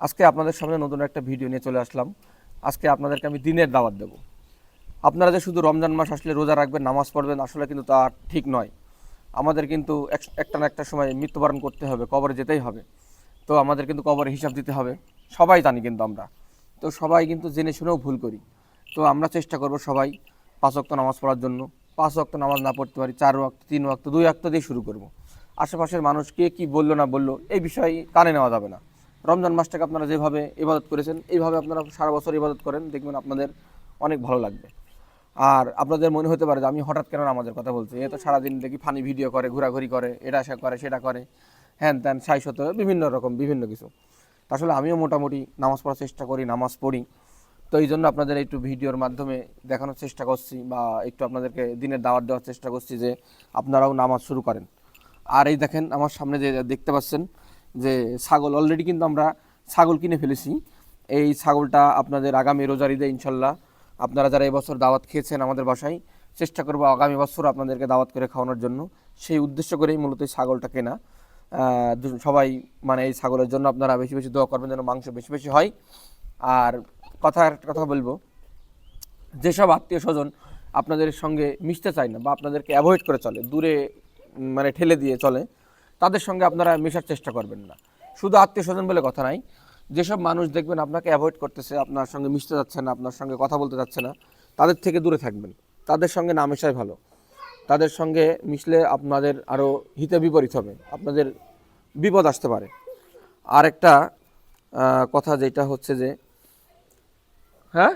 আজকে আপনাদের সামনে নতুন একটা ভিডিও নিয়ে চলে আসলাম। আজকে আপনাদেরকে আমি দিনের দাওয়াত দেব। আপনারা যে শুধু রমজান মাস আসলে রোজা রাখবেন, নামাজ পড়বেন, আসলে কিন্তু তা ঠিক নয়। আমাদের কিন্তু এক- একটা না একটা সময় মৃত্যুবরণ করতে হবে, কবরে যেতেই হবে। তো আমাদের কিন্তু কবরে হিসাব দিতে হবে। সবাই জানি কিন্তু আমরা। তো সবাই কিন্তু জেনে শুনেও ভুল করি। তো আমরা চেষ্টা করব সবাই পাঁচ ওয়াক্ত নামাজ পড়ার জন্য। পাঁচ ওয়াক্ত নামাজ না পড়তে পারি, চার ওয়াক্ত, তিন ওয়াক্ত, দুই ওয়াক্ত দিয়ে শুরু করব। আশেপাশের মানুষ কে কী বলল না বলল, এই বিষয়ে কানে নেওয়া যাবে না। রমজান মাসটাকে আপনারা যেভাবে ইবাদত করেছেন, এইভাবে আপনারা সারা বছর ইবাদত করেন, দেখবেন আপনাদের অনেক ভালো লাগবে। আর আপনাদের মনে হতে পারে যে আমি হঠাৎ কেন আমাদের কথা বলছি? এ তো সারাদিন দেখি ফানি ভিডিও করে, ঘোরাঘুরি করে, এটা সে করে, সেটা করে, হ্যান ত্যান, সাই শত বিভিন্ন রকম, বিভিন্ন কিছু। আসলে আমিও মোটামুটি নামাজ পড়ার চেষ্টা করি, নামাজ পড়ি। তো এই জন্য আপনাদের একটু ভিডিওর মাধ্যমে দেখানোর চেষ্টা করছি বা একটু আপনাদেরকে দিনের দাওয়াত দেওয়ার চেষ্টা করছি যে আপনারাও নামাজ শুরু করেন। আর এই দেখেন আমার সামনে যে দেখতে পাচ্ছেন যে ছাগল অলরেডি কিন্তু আমরা ছাগল কিনে ফেলেছি। এই ছাগলটা আপনাদের আগামী রোজার ঈদে ইনশাল্লাহ আপনারা যারা এবছর দাওয়াত খেয়েছেন আমাদের বাসায়, চেষ্টা করব আগামী বছর আপনাদেরকে দাওয়াত করে খাওয়ানোর জন্য। সেই উদ্দেশ্য করেই মূলত এই ছাগলটা কেনা। সবাই মানে এই ছাগলের জন্য আপনারা বেশি বেশি দোয়া করবেন যেন মাংস বেশি বেশি হয়। আর কথা, একটা কথা বলব, যেসব আত্মীয় স্বজন আপনাদের সঙ্গে মিশতে চায় না বা আপনাদেরকে অ্যাভয়েড করে চলে, দূরে মানে ঠেলে দিয়ে চলে তাদের সঙ্গে আপনারা মেশার চেষ্টা করবেন না। শুধু আত্মীয় স্বজন বলে কথা নাই। যেসব মানুষ দেখবেন আপনাকে অ্যাভয়েড করতেছে, আপনার সঙ্গে মিশতে যাচ্ছে না, আপনার সঙ্গে কথা বলতে যাচ্ছে না, তাদের থেকে দূরে থাকবেন। তাদের সঙ্গে না মেশাই ভালো। তাদের সঙ্গে মিশলে আপনাদের আরও হিতে বিপরীত হবে, আপনাদের বিপদ আসতে পারে। আর একটা কথা যেটা হচ্ছে যে হ্যাঁ?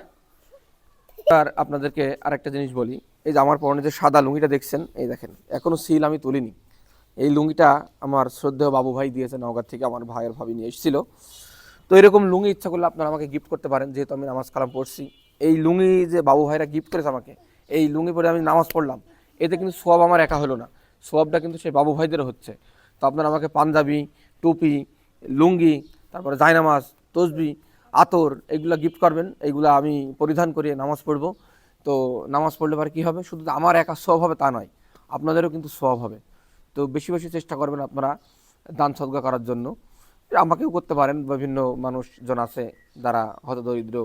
আর আপনাদেরকে আরেকটা জিনিস বলি। এই যে আমার পরনে যে সাদা লুঙ্গিটা দেখছেন, এই দেখেন, এখনও সিল আমি তুলিনি। এই লুঙ্গিটা আমার শ্রদ্ধেয় বাবু ভাই দিয়েছে নওগাঁ থেকে, আমার ভাইয়ের ভাবি নিয়ে এসেছিল। তো এরকম লুঙ্গি ইচ্ছা করলে আপনারা আমাকে গিফট করতে পারেন, যেহেতু আমি নামাজ কালাম পড়ছি। এই লুঙ্গি যে বাবু ভাইরা গিফট করেছে আমাকে, এই লুঙ্গি পরে আমি নামাজ পড়লাম। এতে কিন্তু সোয়াব আমার একা হলো না সোয়াবটা কিন্তু সেই বাবু ভাইদের হচ্ছে। তো আপনারা আমাকে পাঞ্জাবি, টুপি, লুঙ্গি, তারপরে জায়নামাজ, তসবি, আতর, এগুলা গিফট করবেন এইগুলা আমি পরিধান করে নামাজ পড়ব। তো নামাজ পড়লে পরে কী হবে? শুধু আমার একা সব হবে তা নয়, আপনাদেরও কিন্তু সব হবে। তো বেশি বেশি চেষ্টা করবেন আপনারা দান সদ্গা করার জন্য। আমাকেও করতে পারেন, বিভিন্ন মানুষজন আছে যারা হত দরিদ্র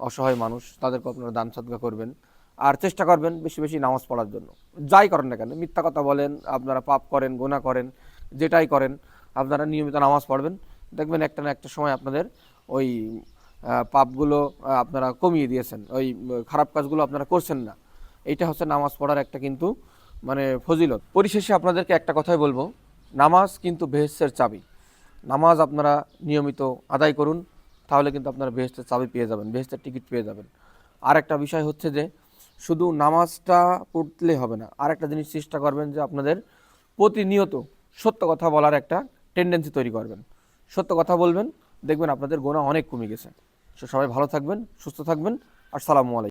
অসহায় মানুষ তাদেরকে আপনারা দান সদ্গা করবেন। আর চেষ্টা করবেন বেশি বেশি নামাজ পড়ার জন্য। যাই করেন না কেন, মিথ্যা কথা বলেন, আপনারা পাপ করেন গোনা করেন, যেটাই করেন, আপনারা নিয়মিত নামাজ পড়বেন। দেখবেন একটা না একটা সময় আপনাদের ওই পাপগুলো আপনারা কমিয়ে দিয়েছেন, ওই খারাপ কাজগুলো আপনারা করছেন না। এইটা হচ্ছে নামাজ পড়ার একটা কিন্তু মানে ফজিলত। পরিশেষে আপনাদেরকে একটা কথাই বলব। নামাজ কিন্তু বেহেস্তের চাবি। নামাজ আপনারা নিয়মিত আদায় করুন, তাহলে কিন্তু আপনারা বেহেস্তের চাবি পেয়ে যাবেন, বেহেস্তের টিকিট পেয়ে যাবেন। আর একটা বিষয় হচ্ছে যে, শুধু নামাজটা পড়লে হবে না আর একটা জিনিস চেষ্টা করবেন যে আপনাদের প্রতিনিয়ত সত্য কথা বলার একটা টেন্ডেন্সি তৈরি করবেন। সত্য কথা বলবেন, দেখবেন আপনাদের গোনা অনেক কমে গেছে। সো সবাই ভালো থাকবেন, সুস্থ থাকবেন, আসসালামু আলাইকুম।